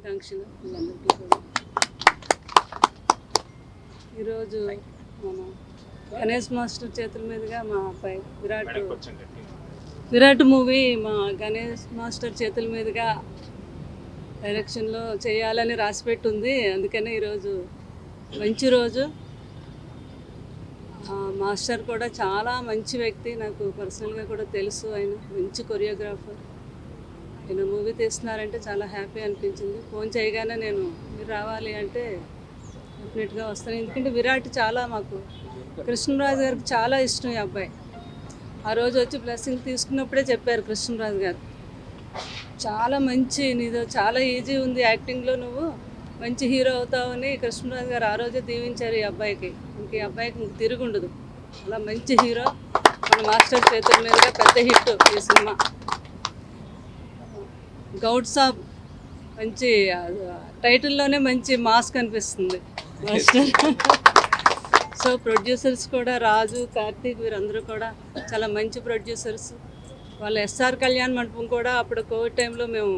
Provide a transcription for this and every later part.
వీళ్ళందరికీ కూడా. ఈరోజు మన గణేష్ మాస్టర్ చేతుల మీదుగా మా అబ్బాయి విరాట్ విరాట్ మూవీ మా గణేష్ మాస్టర్ చేతుల మీదుగా డైరెక్షన్లో చేయాలని రాసిపెట్టి ఉంది అందుకనే ఈరోజు మంచి రోజు. ఆ, మాస్టర్ కూడా చాలా మంచి వ్యక్తి. నాకు పర్సనల్గా కూడా తెలుసు ఆయన. మంచి కొరియోగ్రాఫర్. ఈయన మూవీ తీస్తున్నారంటే చాలా హ్యాపీ అనిపించింది. ఫోన్ చేయగానే నేను మీరు రావాలి అంటే డెఫినెట్గా వస్తాను. ఎందుకంటే విరాట్ చాలా మాకు కృష్ణరాజు గారికి చాలా ఇష్టం ఈ అబ్బాయి. ఆ రోజు వచ్చి బ్లెస్సింగ్ తీసుకున్నప్పుడే చెప్పారు కృష్ణరాజు గారు. చాలా మంచి నీదో చాలా ఈజీ ఉంది యాక్టింగ్లో నువ్వు మంచి హీరో అవుతావని కృష్ణరాజు గారు ఆ రోజే దీవించారు ఈ అబ్బాయికి. ఇంక ఈ అబ్బాయికి ఇంక తిరుగుండదు అలా మంచి హీరో మన మాస్టర్ చేతుల మీదుగా పెద్ద హిట్ ఈ సినిమా. గౌడ్ సాబ్ మంచి టైటిల్లోనే మంచి మాస్ కనిపిస్తుంది. మాస్టర్. సో ప్రొడ్యూసర్స్ కూడా రాజు కార్తీక్ వీరందరూ కూడా చాలా మంచి ప్రొడ్యూసర్స్. వాళ్ళ ఎస్ఆర్ కళ్యాణ్ మండపం కూడా అప్పుడు కోవిడ్ టైంలో మేము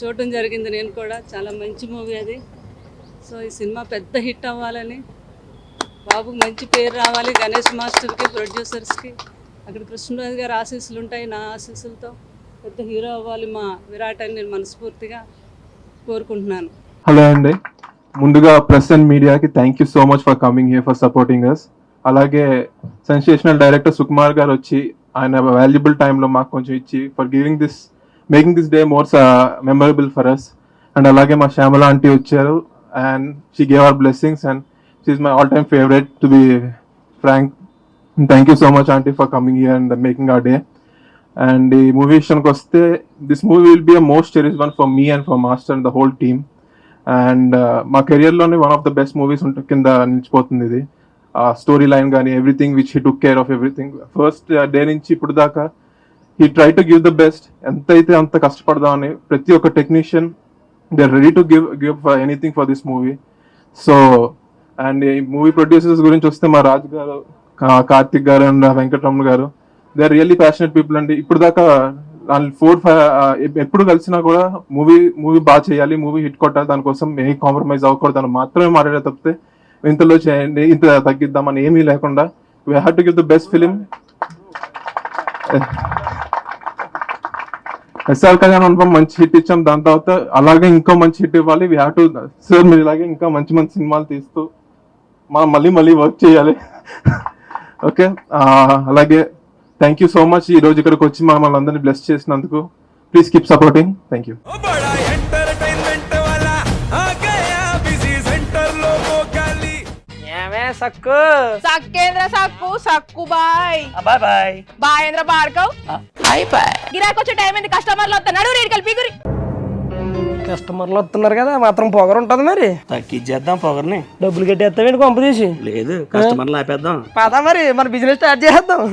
చూడటం జరిగింది. నేను కూడా చాలా మంచి మూవీ అది. సో ఈ సినిమా పెద్ద హిట్ అవ్వాలని బాబు మంచి పేరు రావాలి గణేష్ మాస్టర్కి ప్రొడ్యూసర్స్కి. అక్కడ కృష్ణరాజు గారి ఆశీస్సులు ఉంటాయి నా ఆశీస్సులతో. పెద్ద హీరో అవ్వాలి మా విరాట్ అని నేను మనస్ఫూర్తిగా కోరుకుంటున్నాను. హలో అండి. ముందుగా ప్రెస్ అండ్ మీడియాకి thank you so much for coming here for supporting us అలాగే సెన్సేషనల్ డైరెక్టర్ సుకుమార్ గారు వచ్చి ఆయన వాల్యుబుల్ టైంలో మాకు కొంచెం ఇచ్చి for giving this making this day more memorable for us and అలాగే మా శ్యామల ఆంటీ వచ్చారు. And she gave our blessings and she my all time favourite to be frank thank you so much aunty for coming here and making our day and ఈ movie విషయానికి వస్తే this movie will be a most cherished one for me and for master and the whole team and మా కెరియర్లోనే one of the best movies ఉంట కింద నిలిచిపోతుంది ఇది. Story line కానీ everything which he took care of everything first day నుంచి ఇప్పుడు దాకా he try to give the best ఎంత అయితే అంత కష్టపడదామని ప్రతి ఒక్క technician they ready to give give for anything for this movie so and ఈ మూవీ ప్రొడ్యూసర్స్ గురించి వస్తే మా రాజు గారు Karthik garu and Venkataramana garu they are really passionate people అండి. ఇప్పుడు దాకా ఫోర్ ఫైవ్ ఎప్పుడు కలిసినా కూడా మూవీ మూవీ బాగా చేయాలి మూవీ హిట్ కొట్టాలి దానికోసం ఏ కాంప్రమైజ్ అవ్వకూడదు అని మాత్రమే మాట్లాడే తప్పితే ఇంతలో చేయండి ఇంత తగ్గిద్దాం అని ఏమీ లేకుండా we have to give the best film SR Kalyan అనుభవం మంచి హిట్ ఇచ్చాం. దాని తర్వాత అలాగే ఇంకో మంచి హిట్ ఇవ్వాలి. వీ హ్యావ్ టు సార్ మీరు ఇలాగే ఇంకా మంచి మంచి సినిమాలు తీస్తూ మనం మళ్ళీ మళ్ళీ వర్క్ చేయాలి. ఓకే అలాగే థ్యాంక్ యూ సో మచ్ ఈ రోజు ఇక్కడికి వచ్చి మమ్మల్ని అందరినీ బ్లెస్ చేసినందుకు. Please keep supporting thank you సక్కు? సక్కేంద్ర సక్కు? సక్కు bye. Bye bye. బాయేంద్ర Bhargav bye bye. గిరాకి వచ్చే టైం ఏంది? కస్టమర్లు వస్తున్నాడు రేడికల్ బిగురి. కస్టమర్లు వస్తున్నారు కదా మాత్రం పొగరు ఉంటుంది మరి. తగ్గిచ్చేద్దాం పొగర్ని. డబ్బులు కట్టేస్తామేంటి పంపు తీసి? లేదు కస్టమర్లు ఆపేద్దాం పదా మరి మన బిజినెస్ స్టార్ట్ చేద్దాం.